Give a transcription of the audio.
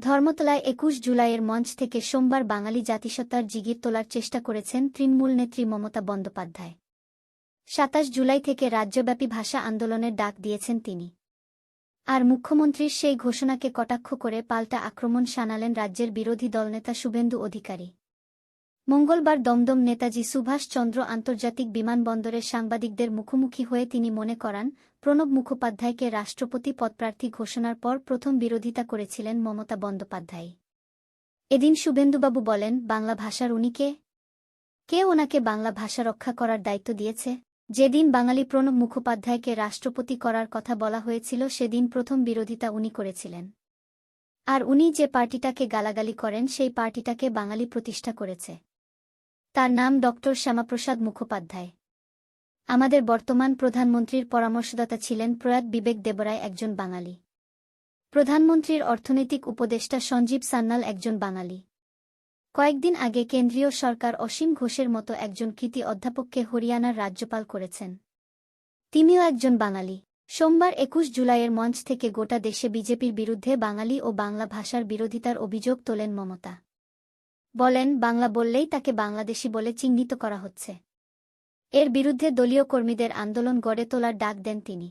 ধর্মতলায় একুশ জুলাইয়ের মঞ্চ থেকে সোমবার বাঙালি জাতিসত্তার জিগির তোলার চেষ্টা করেছেন তৃণমূল নেত্রী মমতা বন্দ্যোপাধ্যায়। সাতাশ জুলাই থেকে রাজ্যব্যাপী ভাষা আন্দোলনের ডাক দিয়েছেন তিনি। আর মুখ্যমন্ত্রীর সেই ঘোষণাকে কটাক্ষ করে পাল্টা আক্রমণ শানালেন রাজ্যের বিরোধী দলনেতা শুভেন্দু অধিকারী। মঙ্গলবার দমদম নেতাজি সুভাষচন্দ্র আন্তর্জাতিক বিমানবন্দরের সাংবাদিকদের মুখোমুখি হয়ে তিনি মনে করান, প্রণব মুখোপাধ্যায়কে রাষ্ট্রপতি পদপ্রার্থী ঘোষণার পর প্রথম বিরোধিতা করেছিলেন মমতা বন্দ্যোপাধ্যায়। এদিন শুভেন্দুবাবু বলেন, বাংলা ভাষার উনি কে? কে ওনাকে বাংলা ভাষা রক্ষা করার দায়িত্ব দিয়েছে? যেদিন বাঙালি প্রণব মুখোপাধ্যায়কে রাষ্ট্রপতি করার কথা বলা হয়েছিল, সেদিন প্রথম বিরোধিতা উনি করেছিলেন। আর উনি যে পার্টিটাকে গালাগালি করেন, সেই পার্টিটাকে বাঙালি প্রতিষ্ঠা করেছে। তার নাম ড শ্যামাপ্রসাদ মুখোপাধ্যায়। আমাদের বর্তমান প্রধানমন্ত্রীর পরামর্শদাতা ছিলেন প্রয়াত বিবেক দেবরায় একজন বাঙালি। প্রধানমন্ত্রীর অর্থনৈতিক উপদেষ্টা সঞ্জীব সান্যাল একজন বাঙালি। কয়েকদিন আগে কেন্দ্রীয় সরকার অসীম ঘোষের মতো একজন কৃতি অধ্যাপককে হরিয়ানার রাজ্যপাল করেছেন। তিনিও একজন বাঙালি। সোমবার একুশ জুলাইয়ের মঞ্চ থেকে গোটা দেশে বিজেপির বিরুদ্ধে বাঙালি ও বাংলা ভাষার বিরোধিতার অভিযোগ তোলেন মমতা। বলেন, বাংলা বললেই তাকে বাংলাদেশি বলে চিহ্নিত করা হচ্ছে। এর বিরুদ্ধে দলীয় কর্মীদের আন্দোলন গড়ে তোলার ডাক দেন তিনি।